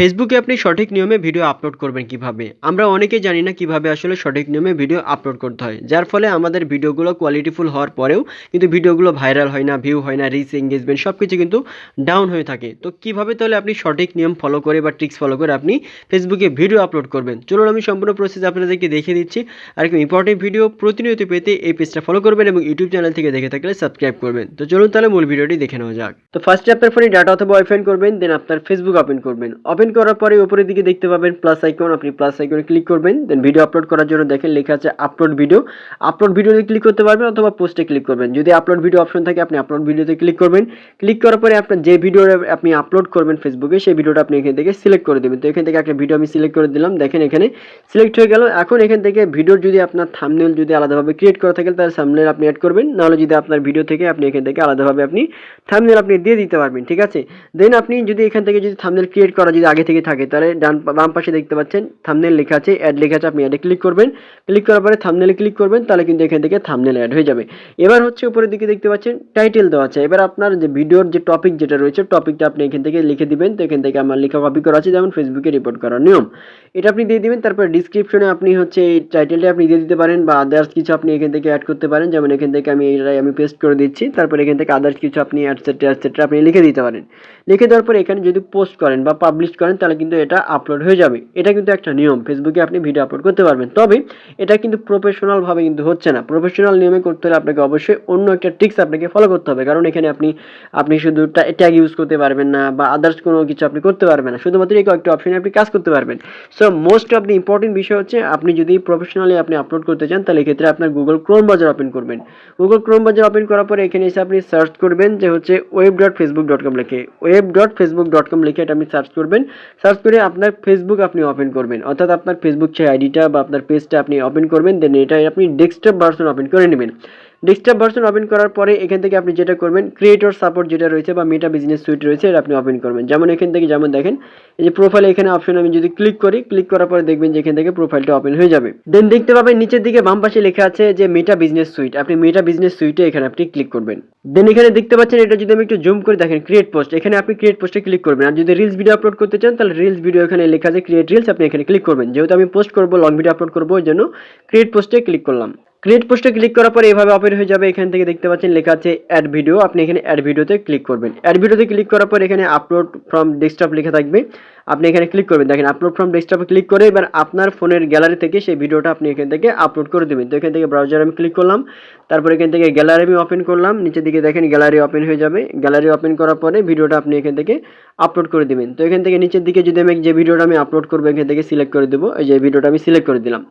ফেসবুকে আপনি সঠিক নিয়মে ভিডিও আপলোড করবেন কীভাবে? আমরা অনেকেই জানি না কীভাবে আসলে সঠিক নিয়মে ভিডিও আপলোড করতে হয়। যার ফলে আমাদের ভিডিওগুলো কোয়ালিটিফুল হওয়ার পরেও কিন্তু ভিডিওগুলো ভাইরাল হয় না ভিউ হয় না রিচ এঙ্গেজমেন্ট সব কিছু কিন্তু ডাউন হয়ে থাকে। তো কীভাবে তাহলে আপনি সঠিক নিয়ম ফলো করে বা ট্রিক্স ফলো করে আপনি ফেসবুকে ভিডিও আপলোড করবেন? চলুন আমি সম্পূর্ণ প্রসেস আপনাদেরকে দেখিয়ে দিচ্ছি। আর কি ইম্পর্টেন্ট ভিডিও প্রতিনিয়ত পেতে এই পেজটা ফলো করবেন এবং ইউটিউব চ্যানেল থেকে দেখে থাকলে সাবস্ক্রাইব করবেন। তো চলুন তাহলে মূল ভিডিওটি দেখে নেওয়া যাক। তো ফার্স্টে আপনার ফোনে ডাটা অথবা ওয়াইফাই করবেন দেন আপনার ফেসবুক ওপেন করবেন। ওপেন করার পরে উপরের দিকে দেখতে পাবেন প্লাস আইকন আপনি প্লাস আইকনে ক্লিক করবেন দেন ভিডিও আপলোড করার জন্য দেখেন লেখা আছে আপলোড ভিডিও আপলোড ভিডিওতে ক্লিক করতে পারবেন অথবা পোস্টে ক্লিক করবেন। যদি আপলোড ভিডিও অপশন থাকে, আপনি আপলোড ভিডিওতে ক্লিক করবেন। ক্লিক করার পরে আপনার যে ভিডিও আপনি আপলোড করবেন ফেসবুকে সেই ভিডিওটা আপনি এখান থেকে সিলেক্ট করে দেবেন। তো এখান থেকে একটা ভিডিও আমি সিলেক্ট করে দিলাম। দেখেন এখানে সিলেক্ট হয়ে গেল। এখন এখান থেকে ভিডিওর যদি আপনার থামনেল যদি আলাদাভাবে ক্রিয়েট করা থাকে, তাহলে থামনেল আপনি অ্যাড করবেন। নাহলে যদি আপনার ভিডিও থেকে আপনি এখান থেকে আলাদাভাবে আপনি থামনেল আপনি দিয়ে দিতে পারবেন, ঠিক আছে? দেন আপনি যদি এখান থেকে যদি থামনেল ক্রিয়েট করা যদি আগে থেকে থাকে। তাহলে ডান, বাম পাশে দেখতে পাচ্ছেন থামনেল লেখা আছে অ্যাড লেখা আছে, আপনি অ্যাডে ক্লিক করবেন। ক্লিক করার পরে থামনেলে ক্লিক করবেন, তাহলে কিন্তু এখান থেকে থামনেল অ্যাড হয়ে যাবে। এবার হচ্ছে উপরের দিকে দেখতে পাচ্ছেন টাইটেল দেওয়া আছে। এবার আপনার যে ভিডিওর যে টপিক যেটা রয়েছে টপিকটা আপনি এখান থেকে লিখে দিবেন। তো এখান থেকে আমার লেখা কপি করা আছে, যেমন ফেসবুকে রিপোর্ট করার নিয়ম। এটা আপনি দিয়ে দিবেন, তারপর ডিসক্রিপশনে আপনি হচ্ছে এই টাইটেলটা আপনি দিয়ে দিতে পারেন, বা আদার্স কিছু আপনি এখান থেকে অ্যাড করতে পারেন। যেমন এখান থেকে আমি এটাই আমি পেস্ট করে দিচ্ছি, তারপর এখান থেকে আদার্স কিছু আপনি অ্যাটসেট্রা অ্যাটসেট্রা আপনি লিখে দিতে পারেন। লিখে দেওয়ার পরে এখানে যদি পোস্ট করেন বা পাবলিশ করেন, তাহলে কিন্তু এটা আপলোড হয়ে যাবে। এটা কিন্তু একটা নিয়ম। ফেসবুকে আপনি ভিডিও আপলোড করতে পারবেন। তবে এটা কিন্তু প্রফেশনালভাবে কিন্তু হচ্ছে না। প্রফেশনাল নিয়মে করতে হলে আপনাকে অবশ্যই অন্য একটা ট্রিক্স আপনাকে ফলো করতে হবে। কারণ এখানে আপনি আপনি শুধু ট্যাগ ইউজ করতে পারবেন না বা আদার্স কোনো কিছু আপনি করতে পারবেন না। শুধুমাত্র এই কয়েকটা অপশনে আপনি কাজ করতে পারবেন। So most of the important বিষয় হচ্ছে, আপনি যদি প্রফেশনালি আপনি আপলোড করতে চান, তাহলে এক্ষেত্রে আপনার গুগল ক্রোম বাজার ওপেন করবেন। গুগল ক্রোম বাজার ওপেন করার পরে এখানে এসে আপনি সার্চ করবেন যে হচ্ছে web dot Facebook dot com লিখে। Web dot Facebook dot com লিখে এটা আপনি সার্চ করবেন। সার্চ করে আপনার ফেসবুক আপনি ওপেন করবেন। অর্থাৎ আপনার ফেসবুক সেই আইডিটা বা আপনার পেজটা আপনি ওপেন করবেন দেন এটা আপনি ডেস্কটপ ভার্সন ওপেন করে নেবেন। ডেস্কটপ ভার্সন ওপেন করার পরে এখান থেকে আপনি যেটা করবেন ক্রিয়েটর সাপোর্ট যেটা রয়েছে বা মেটা বিজনেস সুইট রয়েছে, এটা আপনি ওপেন করবেন। যেমন এখান থেকে যেমন দেখেন, এই যে প্রোফাইল এখানে অপশন আমি যদি ক্লিক করি ক্লিক করার পরে দেখবেন যে এখান থেকে প্রোফাইলটা ওপেন হয়ে যাবে। দেন দেখতে পাবেন নিচের দিকে বাম পাশে লেখা আছে যে মেটা বিজনেস সুইট আপনি মেটা বিজনেস সুইটে এখানে আপনি ক্লিক করবেন। দেন এখানে দেখতে পাচ্ছেন এটা যদি আমি একটু জুম করে দেখেন ক্রিয়েট পোস্ট এখানে আপনি ক্রিয়েট পোস্টে ক্লিক করবেন। আর যদি রিলস ভিডিও আপলোড করতে চান, তাহলে রিলস ভিডিও এখানে লেখা আছে ক্রিয়েট রিলস আপনি এখানে ক্লিক করবেন। যেহেতু আমি পোস্ট করব লং ভিডিও আপলোড করব, ওই জন্য ক্রিয়েট পোস্টে ক্লিক করলাম। ক্রিয়েট পোস্টে ক্লিক করার পরে এভাবে ওপেন হয়ে যাবে। এখান থেকে দেখতে পাচ্ছেন লেখা আছে অ্যাড ভিডিও আপনি এখানে অ্যাড ভিডিওতে ক্লিক করবেন। অ্যাড ভিডিওতে ক্লিক করার পর এখানে আপলোড ফ্রম ডেস্কটপ লেখা থাকবে। আপনি এখানে ক্লিক করবেন। দেখেন আপলোড ফ্রম ডেস্কটপে ক্লিক করে এবার আপনার ফোনের গ্যালারি থেকে সেই ভিডিওটা আপনি এখান থেকে আপলোড করে দেবেন। তো এখান থেকে ব্রাউজার আমি ক্লিক করলাম। তারপর এখান থেকে গ্যালারি আমি ওপেন করলাম। নিচের দিকে দেখেন গ্যালারি ওপেন হয়ে যাবে। গ্যালারি ওপেন করার পরে ভিডিওটা আপনি এখান থেকে আপলোড করে দেবেন। তো এখান থেকে নিচের দিকে যদি আমি যে ভিডিওটা আমি আপলোড করব, এখান থেকে সিলেক্ট করে দেবো। এই যে ভিডিওটা আমি সিলেক্ট করে দিলাম।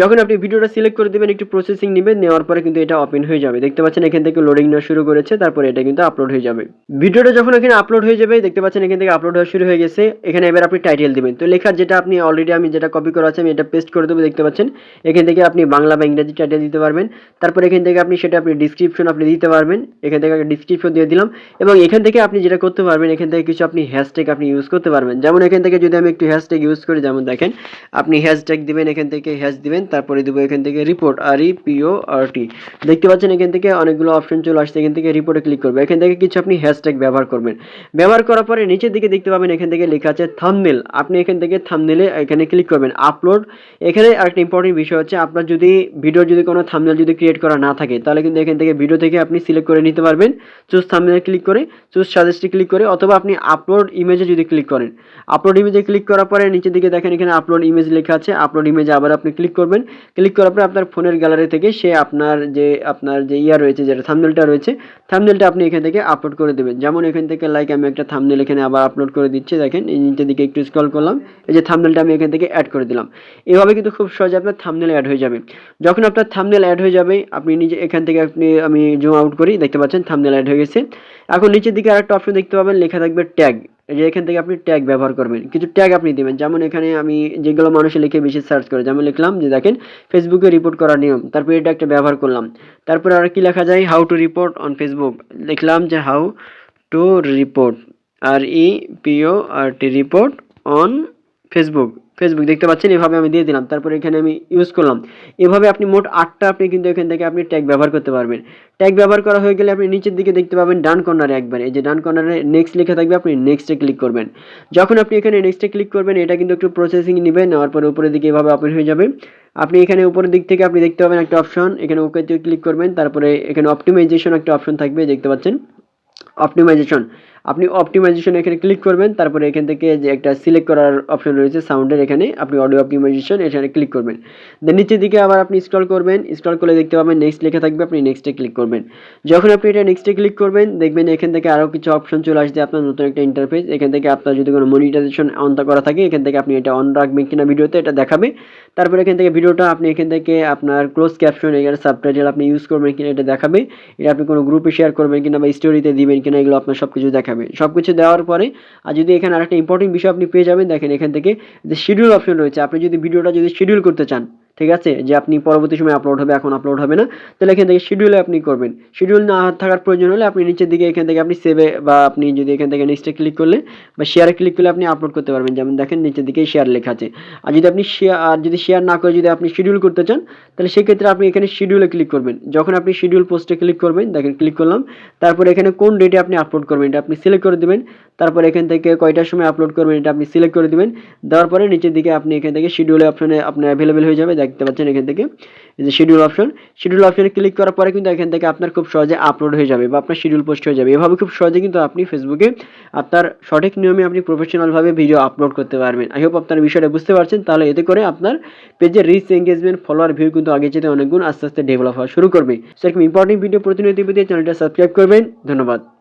যখন আপনি ভিডিওটা সিলেক্ট করে দেবেন, একটু প্রসেসিং নেবেন, নেওয়ার পরে কিন্তু এটা ওপেন হয়ে যাবে। দেখতে পাচ্ছেন এখান থেকে লোডিং নেওয়া শুরু করেছে, তারপরে এটা কিন্তু আপলোড হয়ে যাবে। ভিডিওটা যখন এখানে আপলোড হয়ে যাবে, দেখতে পাচ্ছেন এখান থেকে আপলোড হওয়া শুরু হয়ে গেছে। এখানে এবার আপনি টাইটেল দিবেন তো লেখার যেটা আপনি অলরেডি আমি যেটা কপি করা আছে আমি এটা পেস্ট করে দেবো দেখতে পাচ্ছেন এখান থেকে আপনি বাংলা বা ইংরেজি টাইটেল দিতে পারবেন তারপর এখান থেকে আপনি সেটা আপনি ডিসক্রিপশন আপনি দিতে পারবেন এখান থেকে ডিসক্রিপশন দিয়ে দিলাম এবং এখান থেকে আপনি যেটা করতে পারবেন এখান থেকে কিছু আপনি হ্যাশট্যাগ আপনি ইউজ করতে পারবেন যেমন এখান থেকে যদি আমি একটু হ্যাশট্যাগ ইউজ করি যেমন দেখেন আপনি হ্যাশট্যাগ দিবেন এখান থেকে হ্যাশ দিবেন তারপরে দেবো এখান থেকে report R E P O R টি দেখতে পাচ্ছেন এখান থেকে অনেকগুলো অপশন চলে আসছে এখান থেকে রিপোর্টে ক্লিক করবে এখান থেকে কিছু আপনি হ্যাশট্যাগ ব্যবহার করবেন ব্যবহার করার পরে নিচের দিকে দেখতে পাবেন এখান থেকে লেখা আছে থামনেল আপনি এখান থেকে থামনেলে এখানে ক্লিক করবেন আপলোড এখানে আরেকটা ইম্পর্টেন্ট বিষয় হচ্ছে, আপনার যদি ভিডিও যদি কোনো থামনেল যদি ক্রিয়েট করা না থাকে, তাহলে কিন্তু এখান থেকে ভিডিও থেকে আপনি সিলেক্ট করে নিতে পারবেন। চুজ থামনেল ক্লিক করে চুজ সাজেস্টে ক্লিক করে, অথবা আপনি আপলোড ইমেজে যদি ক্লিক করেন। আপলোড ইমেজে ক্লিক করার পরে নিচের দিকে দেখেন, এখানে আপলোড ইমেজ লেখা আছে। আপলোড ইমেজে আবার আপনি ক্লিক করবেন। ক্লিক করার পরে আপনার ফোনের গ্যালারি থেকে সে আপনার যে আপনার যে ইয়া রয়েছে, যেটা থামনেলটা রয়েছে থামনেলটা আপনি এখান থেকে আপলোড করে দেবেন। যেমন এখান থেকে লাইক আমি একটা থামনেল এখানে আবার আপলোড করে দিচ্ছি, দেখেন, এই নিচের দিকে একটু স্ক্রল করলাম, এই যে থামনেলটা আমি এখান থেকে অ্যাড করে দিলাম। এভাবে কিন্তু খুব সহজে আপনার থামনেল অ্যাড হয়ে যাবে। যখন আপনার থামনেল অ্যাড হয়ে যাবে, আপনি নিজে এখান থেকে আপনি, আমি জুম আউট করি, দেখতে পাচ্ছেন থামনেল অ্যাড হয়ে গেছে। এখন নিচের দিকে আরেকটা অপশন দেখতে পাবেন, লেখা থাকবে ট্যাগ যে এখান থেকে আপনি ট্যাগ ব্যবহার করবেন। কিছু ট্যাগ আপনি দেবেন। যেমন এখানে আমি যেগুলো মানুষে লিখে বেশি সার্চ করে, যেমন লিখলাম যে দেখেন ফেসবুকে রিপোর্ট করার নিয়ম। তারপরে এটা একটা ব্যবহার করলাম। তারপরে আর কি লেখা যায়? How to report on Facebook লিখলাম যে how to report R E P O R T report on Facebook Facebook দেখতে পাচ্ছেন? এভাবে আমি দিয়ে দিলাম। তারপরে এখানে আমি ইউজ করলাম। এভাবে আপনি মোট আটটা আপনি কিন্তু এখান থেকে আপনি ট্যাগ ব্যবহার করতে পারবেন। ট্যাগ ব্যবহার করা হয়ে গেলে আপনি নিচের দিকে দেখতে পাবেন ডান কর্নারে একবার। এই যে ডান কর্নারে নেক্সট লেখা থাকবে, আপনি নেক্সটে ক্লিক করবেন। যখন আপনি এখানে নেক্সটে ক্লিক করবেন, এটা কিন্তু একটু প্রসেসিং নেবে, নেওয়ার পরে উপরের দিকে এভাবে ওপেন হয়ে যাবে। আপনি এখানে উপরের দিক থেকে আপনি দেখতে পাবেন একটা অপশন এখানে ওকেতে ক্লিক করবেন। তারপরে এখানে অপটিমাইজেশন একটা অপশন থাকবে, দেখতে পাচ্ছেন? অপটিমাইজেশন আপনি অপটিমাইজেশন এখানে ক্লিক করবেন, তারপরে এখান থেকে যে একটা সিলেক্ট করার অপশন রয়েছে সাউন্ডের এখানে আপনি অডিও অপটিমাইজেশন এখানে ক্লিক করবেন। দেন নিচের দিকে আবার আপনি স্ক্রল করবেন স্ক্রল করলে দেখতে পাবেন নেক্সট লেখা থাকবে, আপনি নেক্সটে ক্লিক করবেন। যখন আপনি এটা নেক্সটে ক্লিক করবেন, দেখবেন এখান থেকে আরও কিছু অপশন চলে আসছে, আপনার নতুন একটা ইন্টারফেস এখান থেকে আপনার যদি কোনো মনিটাইজেশন অন করা থাকে, এখান থেকে আপনি এটা অন রাখবেন কিনা ভিডিওতে, এটা দেখাবে। তারপরে এখান থেকে ভিডিওটা আপনি এখান থেকে আপনার ক্লোজ ক্যাপশন এখানে সাবটাইটেল আপনি ইউজ করবেন কিনা, এটা দেখাবে। এটা আপনি কোনো গ্রুপে শেয়ার করবেন কিনা বা স্টোরিতে দিবেন কিনা এগুলো আপনার সব কিছু দেখাবে। সব কিছু দেওয়ার পরে, আর যদি এখানে আরেকটা ইম্পর্টেন্ট বিষয় আপনি পেয়ে যাবেন, দেখেন এখান থেকে যে শিডিউল অপশন রয়েছে, আপনি যদি ভিডিওটা যদি শিডিউল করতে চান ঠিক আছে? যে আপনি পরবর্তী সময় আপলোড হবে, এখন আপলোড হবে না। তাহলে এখান থেকে শিডিউলে আপনি করবেন। শিডিউল না থাকার প্রয়োজন হলে আপনি নিচের দিকে, এখান থেকে আপনি সেভে বা আপনি যদি এখান থেকে নেক্সটে ক্লিক করলে বা শেয়ারে ক্লিক করলে আপনি আপলোড করতে পারবেন। যেমন দেখেন, নিচের দিকে শেয়ার লেখা আছে। আর যদি আপনি শেয়ার আর যদি শেয়ার না করে যদি আপনি শিডিউল করতে চান, তাহলে সেক্ষেত্রে আপনি এখানে শিডিউলে ক্লিক করবেন। যখন আপনি শিডিউল পোস্টে ক্লিক করবেন, দেখেন ক্লিক করলাম, তারপর এখানে কোন ডেটে আপনি আপলোড করবেন এটা আপনি সিলেক্ট করে দেবেন। তারপর এখান থেকে কয়টার সময় আপলোড করবেন এটা আপনি সিলেক্ট করে দেবেন। দেওয়ার পরে নিচের দিকে আপনি এখান থেকে শিডিউলে অপশানে আপনার অ্যাভেলেবেল হয়ে যাবে। দেখতে পাচ্ছেন এখান থেকে, এই যে শিডিউল অপশন শিডিউল অপশনে ক্লিক করার পরে কিন্তু এখান থেকে আপনার খুব সহজে আপলোড হয়ে যাবে বা আপনার শিডিউল পোস্ট হয়ে যাবে। এভাবে খুব সহজে কিন্তু আপনি ফেসবুকে আপনার সঠিক নিয়মে আপনি প্রফেশনালভাবে ভিডিও আপলোড করতে পারবেন। আই হোপ আপনার বিষয়টা বুঝতে পারছেন। তাহলে এতে করে আপনার পেজের রিচ এঙ্গেজমেন্ট ফলোয়ার ভিউ কিন্তু আগে যেতে অনেক গুণ আস্তে আস্তে ডেভেলপ হওয়া শুরু করবে। সেরকম ইম্পর্টেন্ট ভিডিও প্রতিনিয়ত পেতে চ্যানেলটা সাবস্ক্রাইব করবেন। ধন্যবাদ।